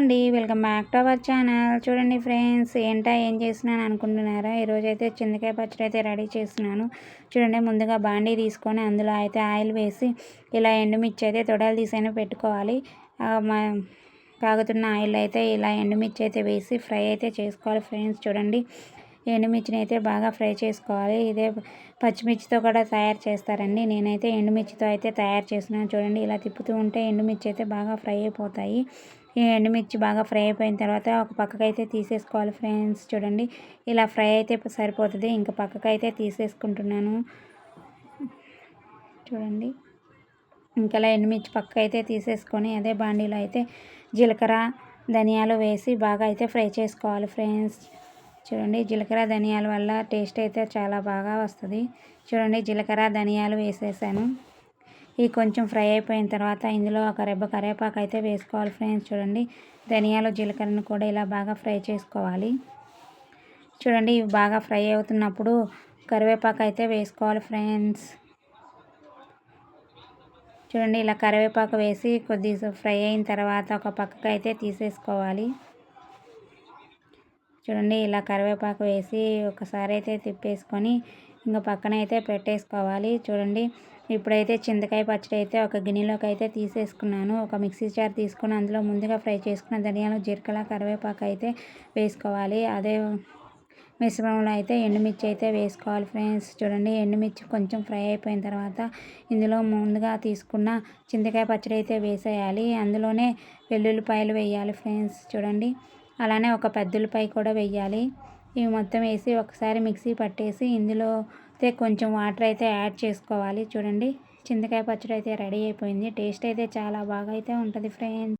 అండి welcome back to our channel. చూడండి friends ఏంటా ఏం చేసినాను అనుకుంటున్నారా? ఈరోజు అయితే చింతకాయ పచ్చడి అయితే రెడీ చేస్తున్నాను. చూడండి ముందుగా బాండీ తీసుకొని అందులో అయితే ఆయిల్ వేసి ఇలా ఎండుమిర్చి అయితే తొడలు తీసైనా పెట్టుకోవాలి. కాగుతున్న ఆయిల్ అయితే ఇలా ఎండుమిర్చి అయితే వేసి ఫ్రై అయితే చేసుకోవాలి ఫ్రెండ్స్. చూడండి ఎండుమిర్చిని అయితే బాగా ఫ్రై చేసుకోవాలి. ఇదే పచ్చిమిర్చితో కూడా తయారు చేస్తారండి. నేనైతే ఎండుమిర్చితో అయితే తయారు చేస్తున్నాను. చూడండి ఇలా తిప్పుతూ ఉంటే ఎండుమిర్చి అయితే బాగా ఫ్రై అయిపోతాయి. ఈ ఎండుమిర్చి బాగా ఫ్రై అయిపోయిన తర్వాత ఒక పక్కకైతే తీసేసుకోవాలి ఫ్రెండ్స్. చూడండి ఇలా ఫ్రై అయితే సరిపోతుంది. ఇంకా పక్కకు అయితే తీసేసుకుంటున్నాను. చూడండి ఇంకలా ఎండుమిర్చి పక్క అయితే తీసేసుకొని అదే బాండీలో అయితే జీలకర్ర ధనియాలు వేసి బాగా అయితే ఫ్రై చేసుకోవాలి ఫ్రెండ్స్. చూడండి జీలకర్ర ధనియాల వల్ల టేస్ట్ అయితే చాలా బాగా వస్తుంది. చూడండి జీలకర్ర ధనియాలు వేసేసాను. ఇవి కొంచెం ఫ్రై అయిపోయిన తర్వాత ఇందులో ఒక రెబ్బ కరివేపాకు అయితే వేసుకోవాలి ఫ్రెండ్స్. చూడండి ధనియాలు జీలకర్రను కూడా ఇలా బాగా ఫ్రై చేసుకోవాలి. చూడండి ఇవి బాగా ఫ్రై అవుతున్నప్పుడు కరివేపాకు అయితే వేసుకోవాలి ఫ్రెండ్స్. చూడండి ఇలా కరివేపాకు వేసి కొద్ది ఫ్రై అయిన తర్వాత ఒక పక్కకు అయితే తీసేసుకోవాలి. చూడండి ఇలా కరివేపాకు వేసి ఒకసారి అయితే తిప్పేసుకొని ఇంకా పక్కన అయితే పెట్టేసుకోవాలి. చూడండి ఇప్పుడైతే చింతకాయ పచ్చడి అయితే ఒక గిన్నెలోకి అయితే తీసేసుకున్నాను. ఒక మిక్సీ జార్ తీసుకుని అందులో ముందుగా ఫ్రై చేసుకున్న ధనియాలు జీలకర్ర కరివేపాకు అయితే వేసుకోవాలి. అదే మిశ్రమంలో అయితే ఎండుమిర్చి అయితే వేసుకోవాలి ఫ్రెండ్స్. చూడండి ఎండుమిర్చి కొంచెం ఫ్రై అయిపోయిన తర్వాత ఇందులో ముందుగా తీసుకున్న చింతకాయ పచ్చడి అయితే వేసేయాలి. అందులోనే వెల్లుల్లిపాయలు వేయాలి ఫ్రెండ్స్. చూడండి అలానే ఒక పెద్దలపై కూడా వేయాలి. ఇవి మొత్తం వేసి ఒకసారి మిక్సీ పట్టేసి ఇందులో అయితే కొంచెం వాటర్ అయితే యాడ్ చేసుకోవాలి. చూడండి చింతకాయ పచ్చడి అయితే రెడీ అయిపోయింది. టేస్ట్ అయితే చాలా బాగా అయితే ఉంటుంది ఫ్రెండ్స్.